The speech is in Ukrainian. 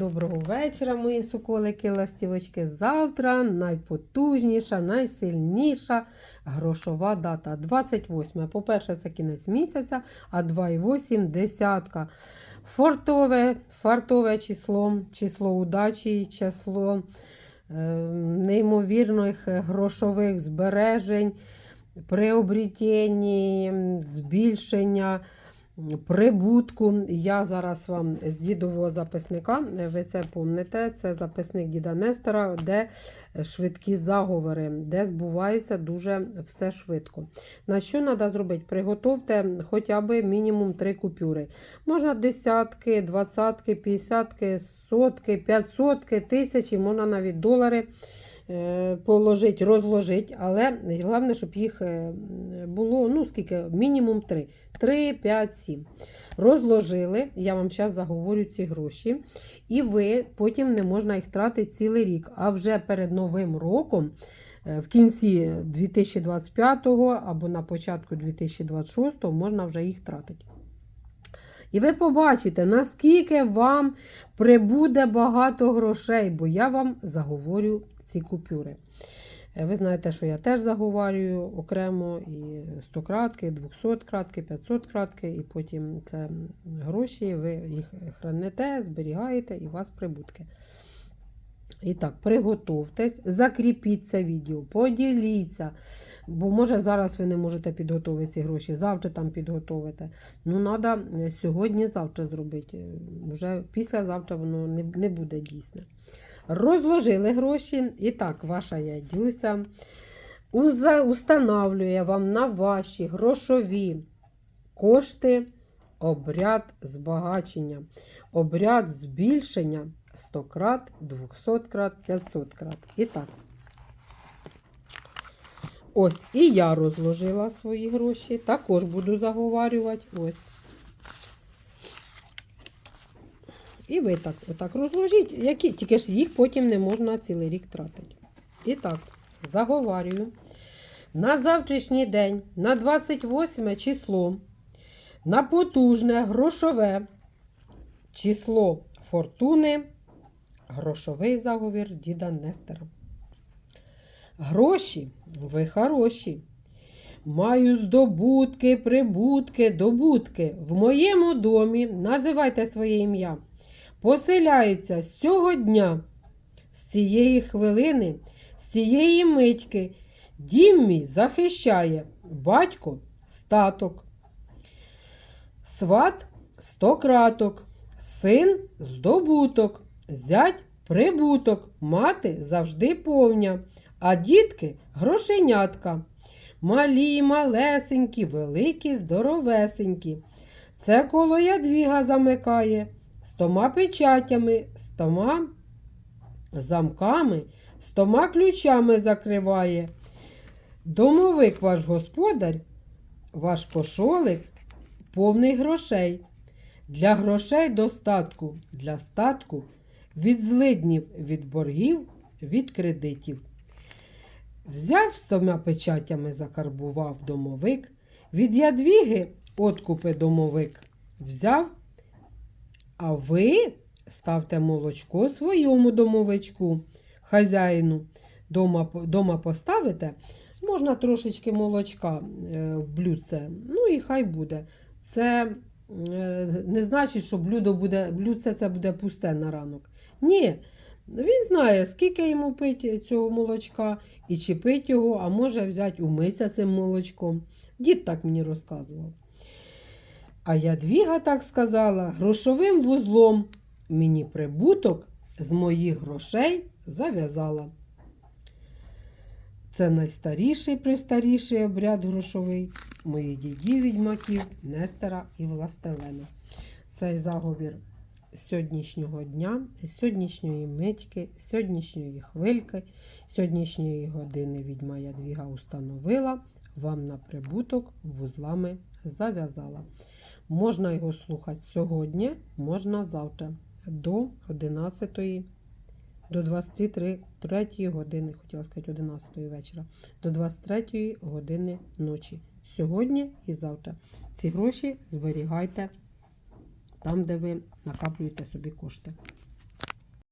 Доброго вечора, мої соколики, ластівочки. Завтра найпотужніша, найсильніша грошова дата. 28. По-перше, це кінець місяця, а 2,8 десятка. Фортове, фартове число, число удачі, число е, неймовірних грошових збережень, приобретень, збільшення прибутку. Я зараз вам з дідового записника, ви це помните, це записник діда Нестора, де швидкі заговори, де збувається дуже все швидко. На що треба зробити? Приготовте хоча б мінімум три купюри. Можна десятки, двадцятки, п'ятдесятки, сотки, п'ятсотки, тисячі, можна навіть долари. Е, Положити, розложити, але головне, щоб їх е, було ну скільки, мінімум 3. 3, 5, 7. Розложили, я вам зараз заговорю ці гроші. І ви потім не можна їх тратити цілий рік. А вже перед Новим роком, е, в кінці 2025 або на початку 2026 можна вже їх тратити. І ви побачите, наскільки вам прибуде багато грошей, бо я вам заговорю ці купюри. Е, Ви знаєте, що я теж заговорюю окремо і 100 кратки, 200 кратки, 500 кратки, і потім це гроші, ви їх храните, зберігаєте і у вас прибутки. І так, приготовтесь, закріпіть це відео, поділіться. Бо може зараз ви не можете підготувати ці гроші, завтра там підготовите. Ну, треба сьогодні-завтра зробити. Вже післязавтра воно не, не буде дійсне. Розложили гроші. І так, ваша ядюся устанавлює вам на ваші грошові кошти обряд збагачення, обряд збільшення 100 крат, 200 крат, 500 крат. І так. Ось, і я розложила свої гроші. Також буду заговарювати. Ось. І ви так, отак розложіть, які, тільки ж їх потім не можна цілий рік тратити. І так, заговарюю. На завтрашній день, на 28 число, на потужне грошове число фортуни, грошовий заговір діда Нестера. Гроші, ви хороші. Маю здобутки, прибутки, добутки. В моєму домі, називайте своє ім'я, поселяється з цього дня, з цієї хвилини, з цієї митьки. Дім мій захищає батько статок, сват стократок, син здобуток, зять прибуток, мати завжди повня, а дітки грошенятка. Малі, малесенькі, великі, здоровесенькі. Це коло ядвіга замикає, стома печатями, стома замками, стома ключами закриває. Домовик ваш господар, ваш кошолик повний грошей. Для грошей достатку, для статку, від злиднів, від боргів, від кредитів. Взяв стома печатями, закарбував домовик, від ядвіги откупи домовик взяв, а ви ставте молочко своєму домовичку, хазяїну. Дома, дома поставите, можна трошечки молочка е, в блюдце, ну і хай буде. Це не значить, що блюдо буде, блюдце це буде пусте на ранок. Ні, він знає, скільки йому пить цього молочка, і чи пить його, а може взяти умитися цим молочком. Дід так мені розказував. А Ядвіга так сказала, грошовим вузлом мені прибуток з моїх грошей зав'язала. Це найстаріший престаріший обряд грошовий моїх дідів відьмаків, Нестера і Властелена. Цей заговір сьогоднішнього дня, сьогоднішньої митьки, сьогоднішньої хвильки, сьогоднішньої години відьма Ядвіга установила, вам на прибуток вузлами зав'язала. Можна його слухати сьогодні, можна завтра до 11 до 23 3 години, хотіла сказати 11 вечора, до 23 години ночі. Сьогодні і завтра. Ці гроші зберігайте там, де ви накаплюєте собі кошти.